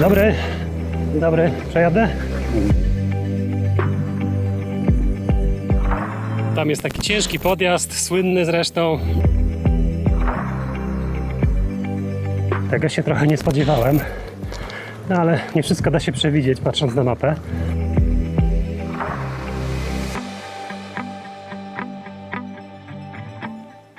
Dobry, dobry, przejadę? Tam jest taki ciężki podjazd, słynny zresztą. Tego się trochę nie spodziewałem, no ale nie wszystko da się przewidzieć patrząc na mapę.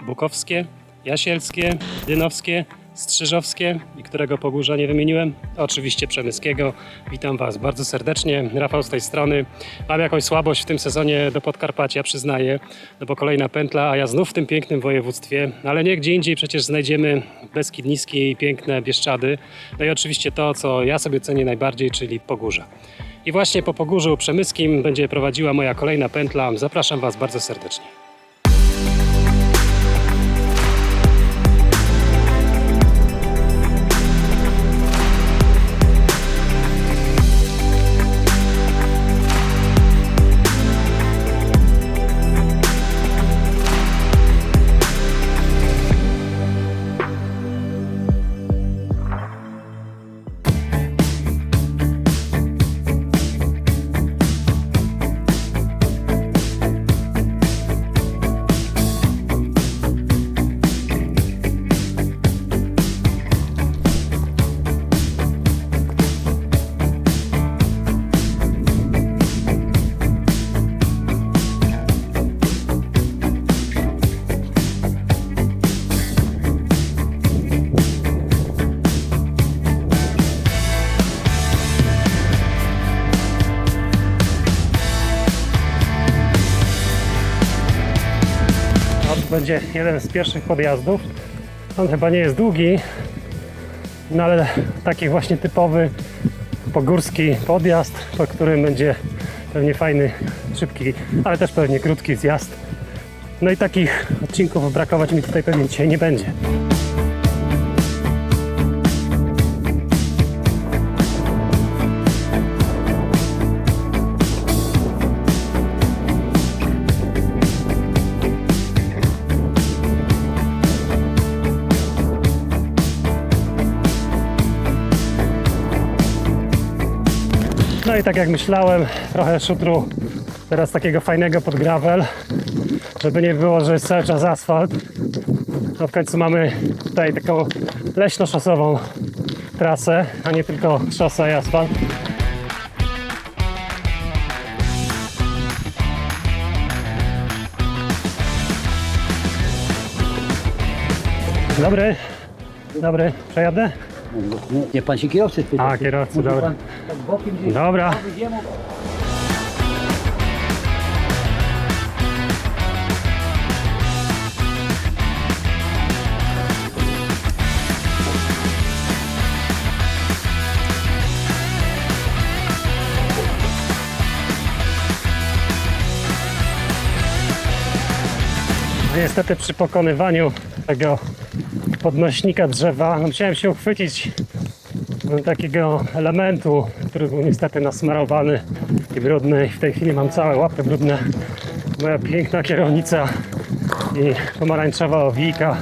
Bukowskie, Jasielskie, Dynowskie, Strzyżowskie i którego pogórza nie wymieniłem? Oczywiście Przemyskiego. Witam Was bardzo serdecznie. Rafał z tej strony. Mam jakąś słabość w tym sezonie do Podkarpacia, przyznaję, no bo kolejna pętla, a ja znów w tym pięknym województwie, ale nie gdzie indziej przecież znajdziemy Beskid Niski i piękne Bieszczady. No i oczywiście to, co ja sobie cenię najbardziej, czyli Pogórza. I właśnie po Pogórzu Przemyskim będzie prowadziła moja kolejna pętla. Zapraszam Was bardzo serdecznie. Będzie jeden z pierwszych podjazdów. On chyba nie jest długi, no ale taki właśnie typowy pogórski podjazd, po którym będzie pewnie fajny, szybki, ale też pewnie krótki zjazd. No i takich odcinków brakować mi tutaj pewnie dzisiaj nie będzie. I tak jak myślałem, trochę szutru teraz takiego fajnego pod gravel, żeby nie było, że jest cały czas asfalt. No w końcu mamy tutaj taką leśno-szosową trasę, a nie tylko szosa i asfalt. Dobry, dobry, przejadę? Nie, nie pan się kierowcy spyta. A, kierowcy, dobra. pan tak bokiem gdzieś Dobra. No Niestety przy pokonywaniu tego podnośnika drzewa no musiałem się uchwycić takiego elementu, który był niestety nasmarowany i brudny w tej chwili mam całe łapy brudne. Moja piękna kierownica i pomarańczowa owijka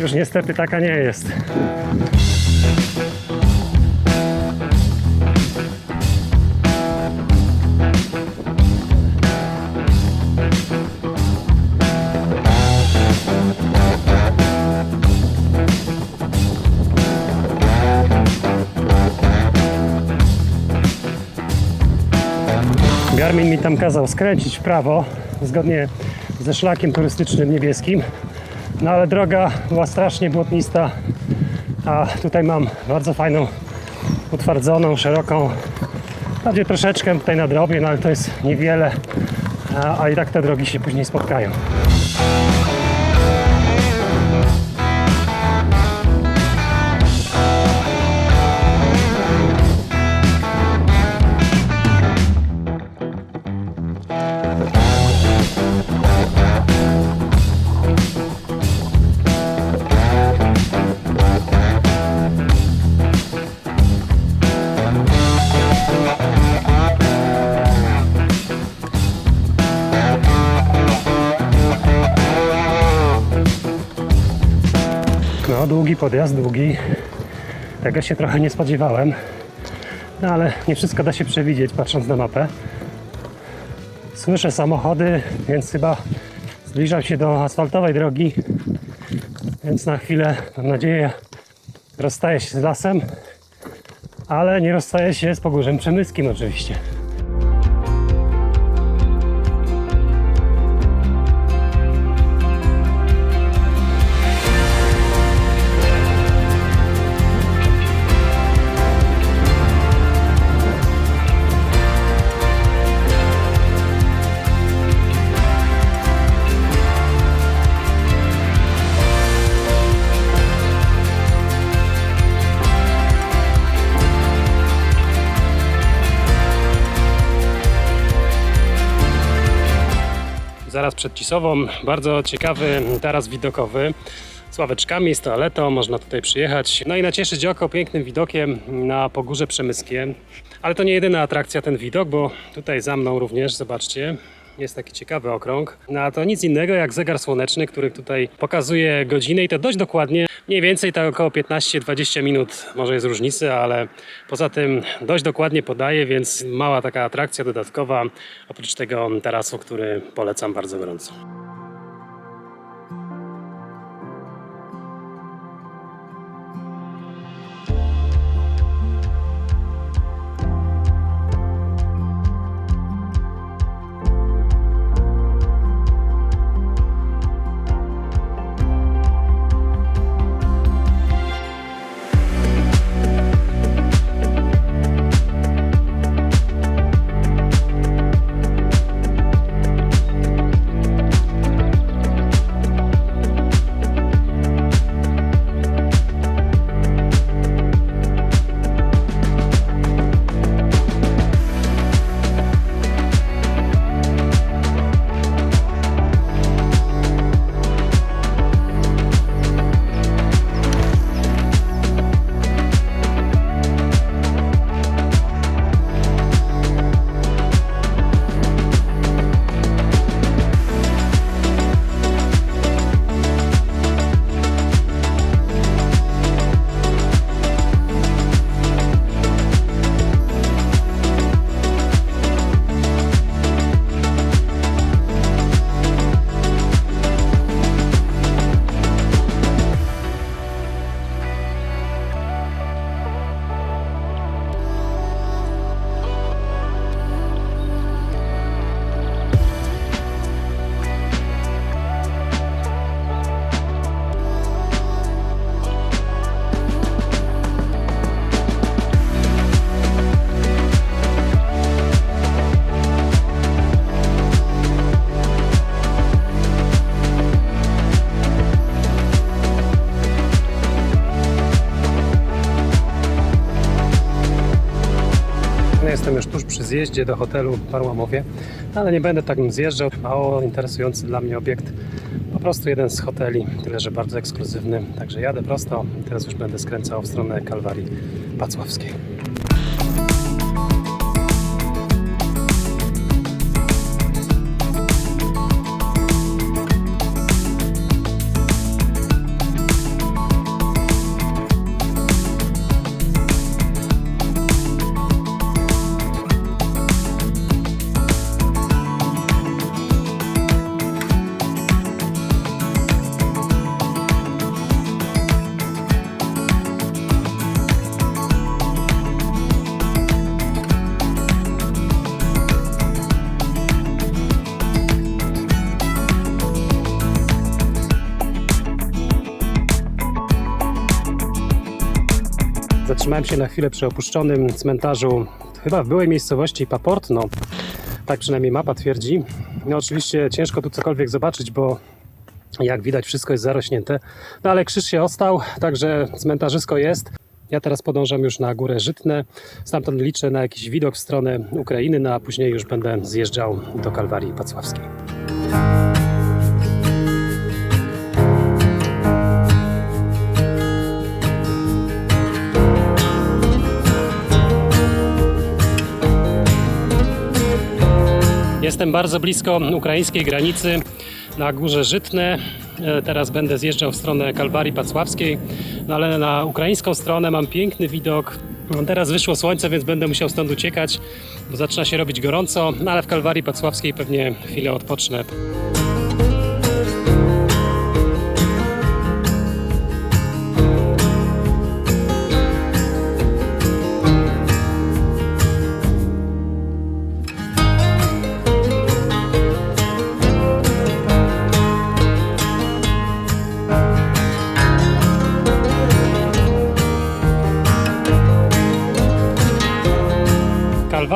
już niestety taka nie jest. Garmin mi tam kazał skręcić w prawo, zgodnie ze szlakiem turystycznym niebieskim. No ale droga była strasznie błotnista, a tutaj mam bardzo fajną, utwardzoną, szeroką, wprawdzie troszeczkę tutaj na drobie, no ale to jest niewiele, a, a i tak te drogi się później spotkają. Długi podjazd, długi. Tego się trochę nie spodziewałem. No ale nie wszystko da się przewidzieć patrząc na mapę. Słyszę samochody, więc chyba zbliżam się do asfaltowej drogi. Więc na chwilę, mam nadzieję, rozstaję się z lasem, ale nie rozstaję się z Pogórzem Przemyskim oczywiście. Zaraz przed Cisową, bardzo ciekawy taras widokowy z ławeczkami, z toaletą, można tutaj przyjechać. No i nacieszyć oko pięknym widokiem na Pogórze Przemyskie. Ale to nie jedyna atrakcja ten widok, bo tutaj za mną również, zobaczcie, jest taki ciekawy okrąg. No a to nic innego jak zegar słoneczny, który tutaj pokazuje godzinę i to dość dokładnie. Mniej więcej tak około 15-20 minut może jest różnicy, ale poza tym dość dokładnie podaje, więc mała taka atrakcja dodatkowa oprócz tego tarasu, który polecam bardzo gorąco. Zjeździe do hotelu w Parłamowie, ale nie będę tak nim zjeżdżał. Mało interesujący dla mnie obiekt. Po prostu jeden z hoteli, tyle że bardzo ekskluzywny. Także jadę prosto teraz już będę skręcał w stronę Kalwarii Pacławskiej. Zatrzymałem się na chwilę przy opuszczonym cmentarzu, chyba w byłej miejscowości Paportno. Tak przynajmniej mapa twierdzi. No oczywiście ciężko tu cokolwiek zobaczyć, bo jak widać wszystko jest zarośnięte. No ale krzyż się ostał, także cmentarzysko jest. Ja teraz podążam już na górę Żytne. Stamtąd liczę na jakiś widok w stronę Ukrainy, no a później już będę zjeżdżał do Kalwarii Pacławskiej. Jestem bardzo blisko ukraińskiej granicy na Górze Żytne. E, Teraz będę zjeżdżał w stronę Kalwarii Pacławskiej, no ale na ukraińską stronę mam piękny widok teraz wyszło słońce, więc będę musiał stąd uciekać, bo zaczyna się robić gorąco, no ale w Kalwarii Pacławskiej pewnie chwilę odpocznę.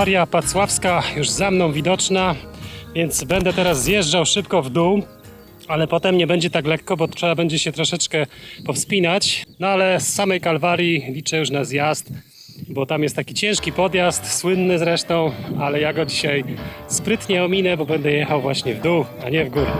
Kalwaria Pacławska już za mną widoczna, więc będę teraz zjeżdżał szybko w dół, ale potem nie będzie tak lekko, bo trzeba będzie się troszeczkę powspinać. No ale z samej Kalwarii liczę już na zjazd, bo tam jest taki ciężki podjazd, słynny zresztą, ale ja go dzisiaj sprytnie ominę, bo będę jechał właśnie w dół, a nie w górę.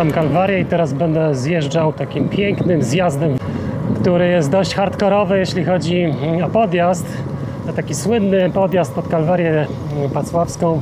Opuszczam Kalwarię i teraz będę zjeżdżał takim pięknym zjazdem, który jest dość hardkorowy, jeśli chodzi o podjazd. To Taki słynny podjazd pod Kalwarię Pacławską.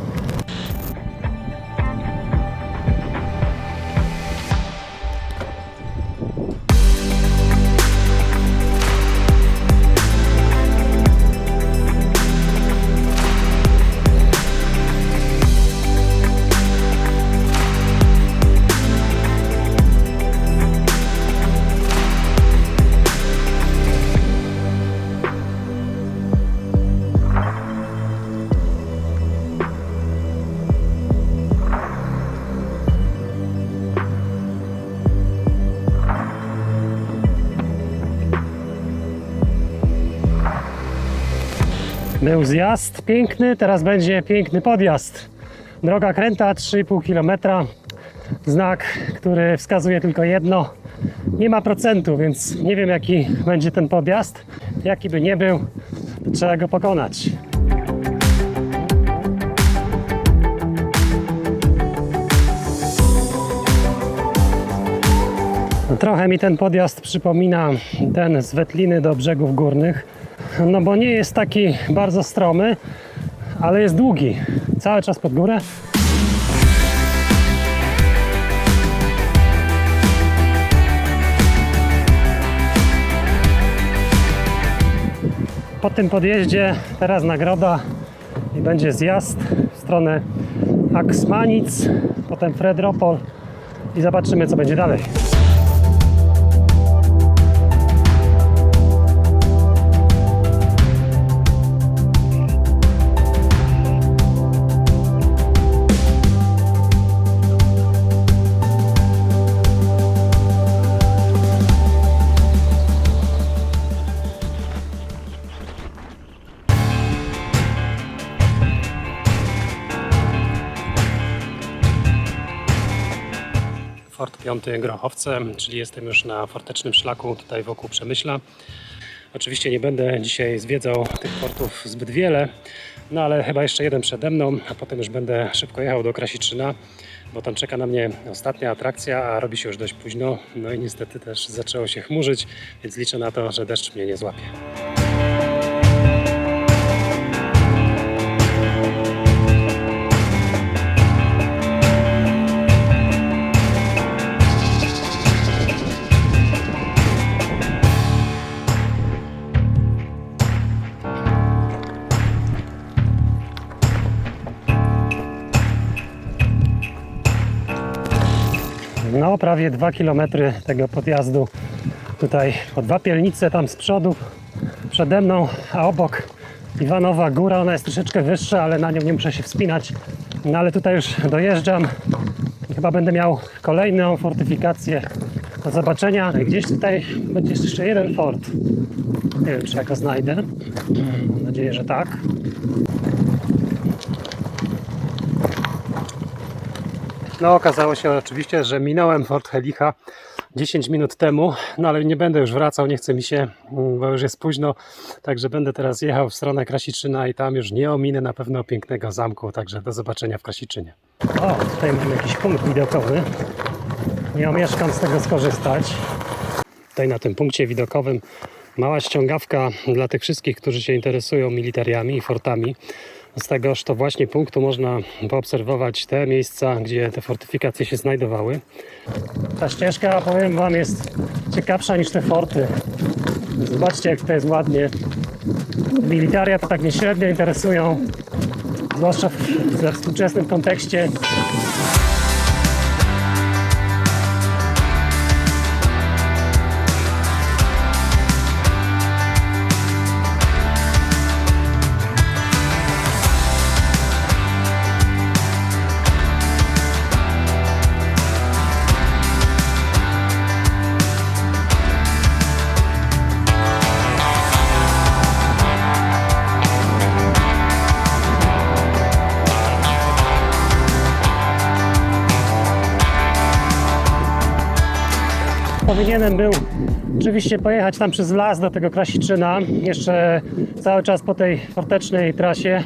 Był zjazd piękny, teraz będzie piękny podjazd. Droga kręta 3,5 km. Znak, który wskazuje tylko jedno. Nie ma procentu, więc nie wiem jaki będzie ten podjazd. Jaki by nie był, to trzeba go pokonać. Trochę mi ten podjazd przypomina ten z Wetliny do brzegów górnych. No bo nie jest taki bardzo stromy, ale jest długi. Cały czas pod górę. Po tym podjeździe teraz nagroda i będzie zjazd w stronę Aksmanic, potem Fredropol i zobaczymy co będzie dalej. Fort 5 Grochowce, czyli jestem już na fortecznym szlaku tutaj wokół Przemyśla. Oczywiście nie będę dzisiaj zwiedzał tych portów zbyt wiele, no ale chyba jeszcze jeden przede mną, a potem już będę szybko jechał do Krasiczyna, bo tam czeka na mnie ostatnia atrakcja, a robi się już dość późno. No i niestety też zaczęło się chmurzyć, więc liczę na to, że deszcz mnie nie złapie. Prawie 2 km tego podjazdu. Tutaj o dwa pielnice tam z przodu, przede mną, a obok Iwanowa Góra. Ona jest troszeczkę wyższa, ale na nią nie muszę się wspinać. No ale tutaj już dojeżdżam. Chyba będę miał kolejną fortyfikację do zobaczenia. Gdzieś tutaj będzie jeszcze jeden fort. Nie wiem, czy ja go znajdę. Mam nadzieję, że tak. No, okazało się oczywiście, że minąłem Fort Helicha 10 minut temu, no ale nie będę już wracał, nie chce mi się, mm, bo już jest późno, także będę teraz jechał w stronę Krasiczyna i tam już nie ominę na pewno pięknego zamku, także do zobaczenia w Krasiczynie. O, tutaj mam jakiś punkt widokowy, nie omieszkam z tego skorzystać. Tutaj na tym punkcie widokowym mała ściągawka dla tych wszystkich, którzy się interesują militariami i fortami. Z tegoż to właśnie punktu można poobserwować te miejsca, gdzie te fortyfikacje się znajdowały. Ta ścieżka, powiem Wam, jest ciekawsza niż te forty. Zobaczcie, jak to jest ładnie. Militaria to tak mnie średnio interesują, zwłaszcza we współczesnym kontekście. Powinienem był oczywiście pojechać tam przez las do tego Krasiczyna, jeszcze cały czas po tej fortecznej trasie,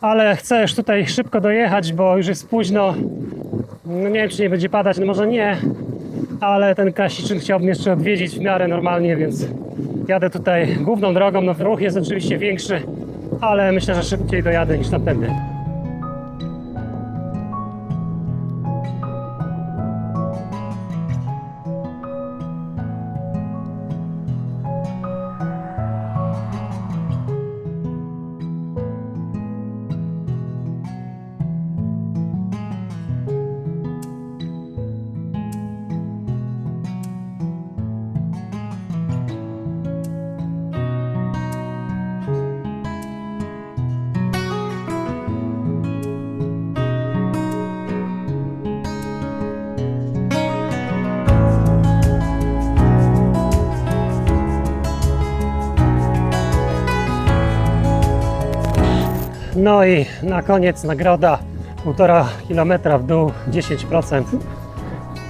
ale chcę już tutaj szybko dojechać, bo już jest późno. No nie wiem, czy nie będzie padać, no może nie, ale ten Krasiczyn chciałbym jeszcze odwiedzić w miarę normalnie, więc jadę tutaj główną drogą. No ruch jest oczywiście większy, ale myślę, że szybciej dojadę niż tamtędy. No i na koniec nagroda półtora kilometra w dół, 10%.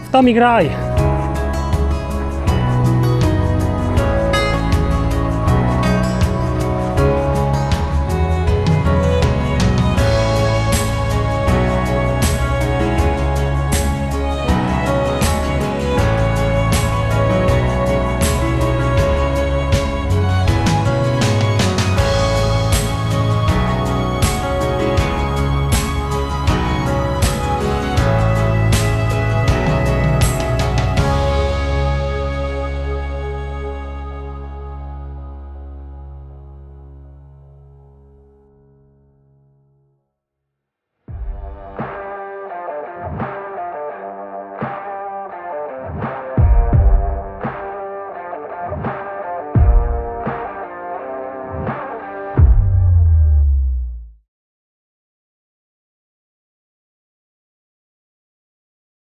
W to mi graj!